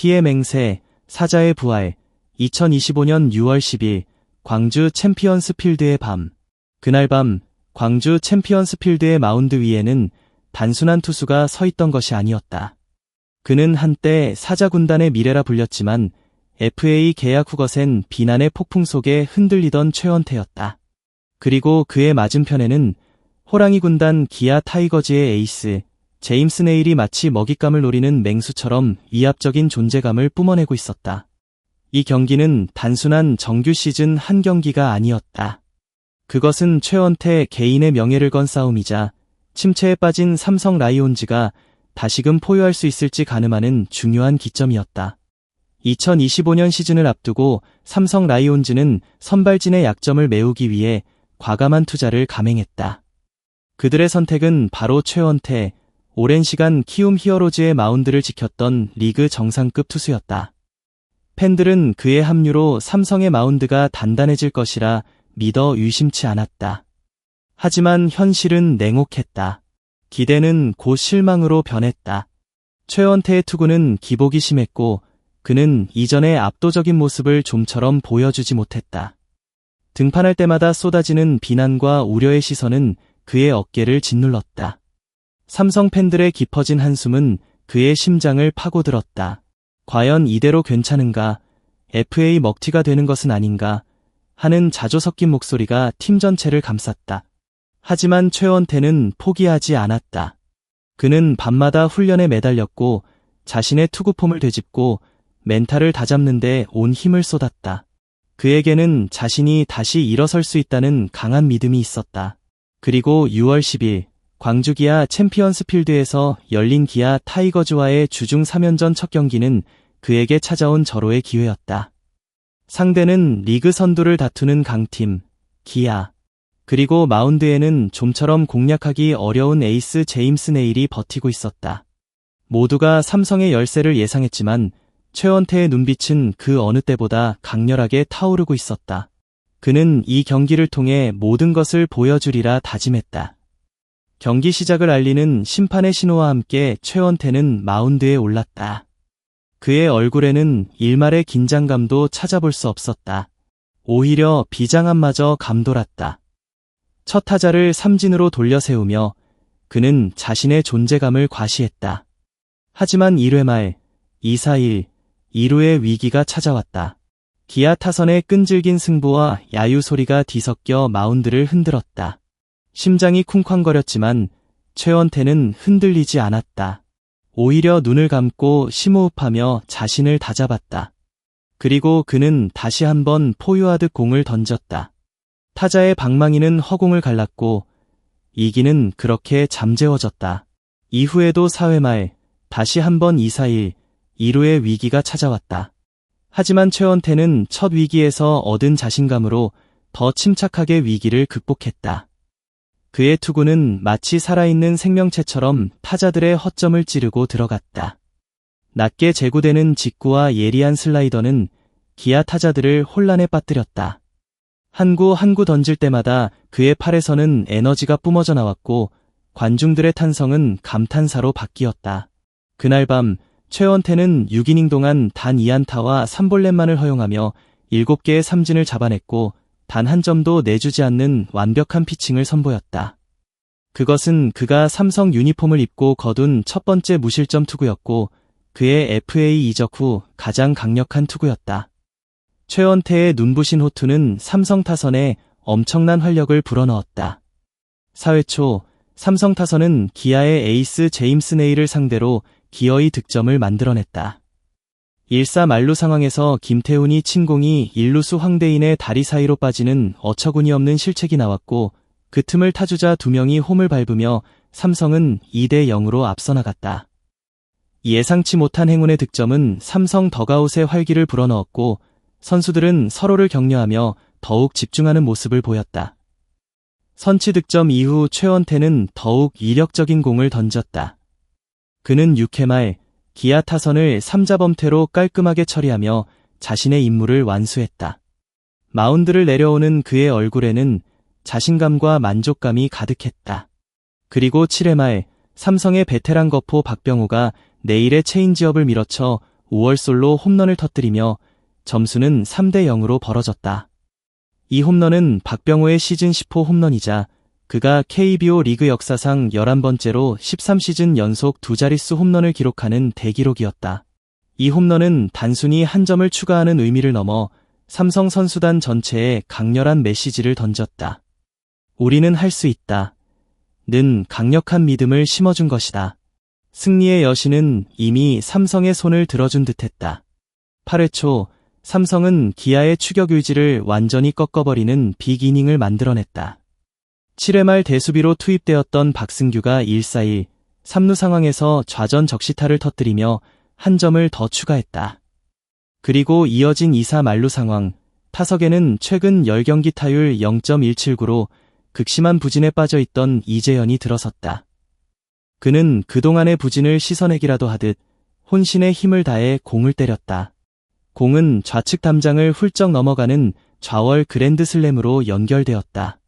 피해 맹세, 사자의 부활, 2025년 6월 10일, 광주 챔피언스 필드의 밤. 그날 밤, 광주 챔피언스 필드의 마운드 위에는 단순한 투수가 서 있던 것이 아니었다. 그는 한때 사자 군단의 미래라 불렸지만 FA 계약 후 거센 비난의 폭풍 속에 흔들리던 최원태였다. 그리고 그의 맞은편에는 호랑이 군단 기아 타이거즈의 에이스 제임스 네일이 마치 먹잇감을 노리는 맹수처럼 위압적인 존재감을 뿜어내고 있었다. 이 경기는 단순한 정규 시즌 한 경기가 아니었다. 그것은 최원태 개인의 명예를 건 싸움이자 침체에 빠진 삼성 라이온즈가 다시금 포효할 수 있을지 가늠하는 중요한 기점이었다. 2025년 시즌을 앞두고 삼성 라이온즈는 선발진의 약점을 메우기 위해 과감한 투자를 감행했다. 그들의 선택은 바로 최원태, 오랜 시간 키움 히어로즈의 마운드를 지켰던 리그 정상급 투수였다. 팬들은 그의 합류로 삼성의 마운드가 단단해질 것이라 믿어 의심치 않았다. 하지만 현실은 냉혹했다. 기대는 곧 실망으로 변했다. 최원태의 투구는 기복이 심했고 그는 이전의 압도적인 모습을 좀처럼 보여주지 못했다. 등판할 때마다 쏟아지는 비난과 우려의 시선은 그의 어깨를 짓눌렀다. 삼성 팬들의 깊어진 한숨은 그의 심장을 파고들었다. 과연 이대로 괜찮은가? FA 먹튀가 되는 것은 아닌가? 하는 자조 섞인 목소리가 팀 전체를 감쌌다. 하지만 최원태는 포기하지 않았다. 그는 밤마다 훈련에 매달렸고 자신의 투구폼을 되짚고 멘탈을 다잡는데 온 힘을 쏟았다. 그에게는 자신이 다시 일어설 수 있다는 강한 믿음이 있었다. 그리고 6월 10일 광주 기아 챔피언스 필드에서 열린 기아 타이거즈와의 주중 3연전 첫 경기는 그에게 찾아온 절호의 기회였다. 상대는 리그 선두를 다투는 강팀, 기아. 그리고 마운드에는 좀처럼 공략하기 어려운 에이스 제임스 네일이 버티고 있었다. 모두가 삼성의 열세를 예상했지만 최원태의 눈빛은 그 어느 때보다 강렬하게 타오르고 있었다. 그는 이 경기를 통해 모든 것을 보여주리라 다짐했다. 경기 시작을 알리는 심판의 신호와 함께 최원태는 마운드에 올랐다. 그의 얼굴에는 일말의 긴장감도 찾아볼 수 없었다. 오히려 비장함마저 감돌았다. 첫 타자를 삼진으로 돌려 세우며 그는 자신의 존재감을 과시했다. 하지만 1회 말 2-4-1, 2루의 위기가 찾아왔다. 기아 타선의 끈질긴 승부와 야유 소리가 뒤섞여 마운드를 흔들었다. 심장이 쿵쾅거렸지만 최원태는 흔들리지 않았다. 오히려 눈을 감고 심호흡하며 자신을 다잡았다. 그리고 그는 다시 한번 포유하듯 공을 던졌다. 타자의 방망이는 허공을 갈랐고 이기는 그렇게 잠재워졌다. 이후에도 4회 말 다시 한번 2-4-1, 2루의 위기가 찾아왔다. 하지만 최원태는 첫 위기에서 얻은 자신감으로 더 침착하게 위기를 극복했다. 그의 투구는 마치 살아있는 생명체처럼 타자들의 허점을 찌르고 들어갔다. 낮게 제구되는 직구와 예리한 슬라이더는 기아 타자들을 혼란에 빠뜨렸다. 한구 한구 던질 때마다 그의 팔에서는 에너지가 뿜어져 나왔고 관중들의 탄성은 감탄사로 바뀌었다. 그날 밤 최원태는 6이닝 동안 단 2안타와 3볼넷만을 허용하며 7개의 삼진을 잡아냈고 단 한 점도 내주지 않는 완벽한 피칭을 선보였다. 그것은 그가 삼성 유니폼을 입고 거둔 첫 번째 무실점 투구였고 그의 FA 이적 후 가장 강력한 투구였다. 최원태의 눈부신 호투는 삼성 타선에 엄청난 활력을 불어넣었다. 4회 초 삼성 타선은 기아의 에이스 제임스 네일을 상대로 기어이 득점을 만들어냈다. 1사 말루 상황에서 김태훈이 침공이 일루수 황대인의 다리 사이로 빠지는 어처구니 없는 실책이 나왔고 그 틈을 타주자 두 명이 홈을 밟으며 삼성은 2대 0으로 앞서 나갔다. 예상치 못한 행운의 득점은 삼성 더가웃의 활기를 불어넣었고 선수들은 서로를 격려하며 더욱 집중하는 모습을 보였다. 선취 득점 이후 최원태는 더욱 이력적인 공을 던졌다. 그는 6회 말 기아 타선을 3자범퇴로 깔끔하게 처리하며 자신의 임무를 완수했다. 마운드를 내려오는 그의 얼굴에는 자신감과 만족감이 가득했다. 그리고 7회 말 삼성의 베테랑 거포 박병호가 내일의 체인지업을 밀어쳐 5월 솔로 홈런을 터뜨리며 점수는 3대 0으로 벌어졌다. 이 홈런은 박병호의 시즌 10호 홈런이자 그가 KBO 리그 역사상 11번째로 13시즌 연속 두 자릿수 홈런을 기록하는 대기록이었다. 이 홈런은 단순히 한 점을 추가하는 의미를 넘어 삼성 선수단 전체에 강렬한 메시지를 던졌다. 우리는 할 수 있다. 는 강력한 믿음을 심어준 것이다. 승리의 여신은 이미 삼성의 손을 들어준 듯했다. 8회 초 삼성은 기아의 추격 의지를 완전히 꺾어버리는 빅이닝을 만들어냈다. 7회 말 대수비로 투입되었던 박승규가 1사일 3루 상황에서 좌전 적시타를 터뜨리며 한 점을 더 추가했다. 그리고 이어진 2사 말루 상황, 타석에는 최근 10경기 타율 0.179로 극심한 부진에 빠져 있던 이재현이 들어섰다. 그는 그동안의 부진을 씻어내기라도 하듯 혼신의 힘을 다해 공을 때렸다. 공은 좌측 담장을 훌쩍 넘어가는 좌월 그랜드 슬램으로 연결되었다.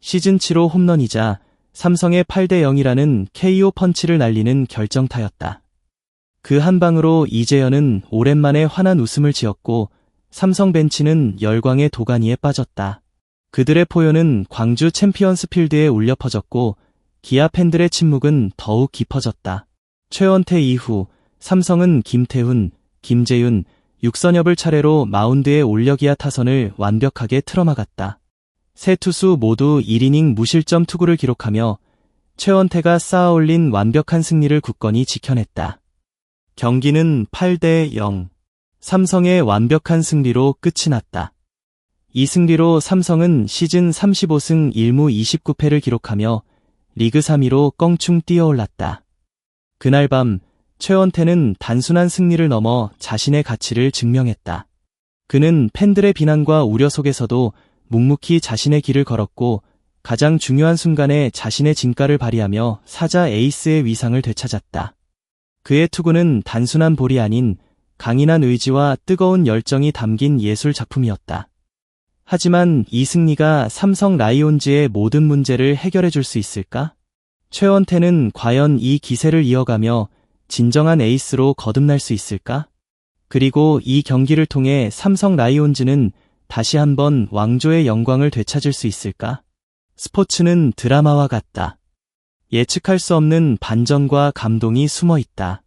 시즌 7호 홈런이자 삼성의 8대 0이라는 KO 펀치를 날리는 결정타였다. 그 한 방으로 이재현은 오랜만에 환한 웃음을 지었고 삼성 벤치는 열광의 도가니에 빠졌다. 그들의 포효는 광주 챔피언스 필드에 울려 퍼졌고 기아 팬들의 침묵은 더욱 깊어졌다. 최원태 이후 삼성은 김태훈, 김재윤, 육선엽을 차례로 마운드에 올려 기아 타선을 완벽하게 틀어막았다. 세 투수 모두 1이닝 무실점 투구를 기록하며 최원태가 쌓아 올린 완벽한 승리를 굳건히 지켜냈다. 경기는 8대 0. 삼성의 완벽한 승리로 끝이 났다. 이 승리로 삼성은 시즌 35승 1무 29패를 기록하며 리그 3위로 껑충 뛰어올랐다. 그날 밤 최원태는 단순한 승리를 넘어 자신의 가치를 증명했다. 그는 팬들의 비난과 우려 속에서도 묵묵히 자신의 길을 걸었고 가장 중요한 순간에 자신의 진가를 발휘하며 사자 에이스의 위상을 되찾았다. 그의 투구는 단순한 볼이 아닌 강인한 의지와 뜨거운 열정이 담긴 예술 작품이었다. 하지만 이 승리가 삼성 라이온즈의 모든 문제를 해결해 줄 수 있을까? 최원태는 과연 이 기세를 이어가며 진정한 에이스로 거듭날 수 있을까? 그리고 이 경기를 통해 삼성 라이온즈는 다시 한번 왕조의 영광을 되찾을 수 있을까? 스포츠는 드라마와 같다. 예측할 수 없는 반전과 감동이 숨어 있다.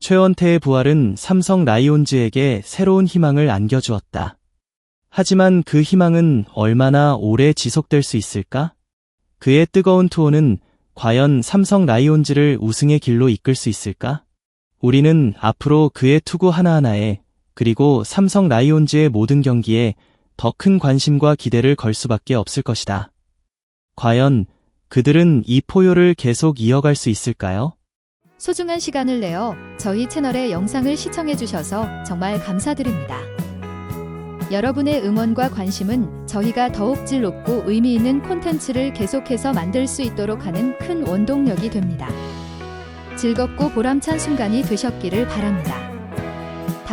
최원태의 부활은 삼성 라이온즈에게 새로운 희망을 안겨주었다. 하지만 그 희망은 얼마나 오래 지속될 수 있을까? 그의 뜨거운 투혼은 과연 삼성 라이온즈를 우승의 길로 이끌 수 있을까? 우리는 앞으로 그의 투구 하나하나에 그리고 삼성 라이온즈의 모든 경기에 더 큰 관심과 기대를 걸 수밖에 없을 것이다. 과연 그들은 이 포효를 계속 이어갈 수 있을까요? 소중한 시간을 내어 저희 채널의 영상을 시청해 주셔서 정말 감사드립니다. 여러분의 응원과 관심은 저희가 더욱 질 높고 의미 있는 콘텐츠를 계속해서 만들 수 있도록 하는 큰 원동력이 됩니다. 즐겁고 보람찬 순간이 되셨기를 바랍니다.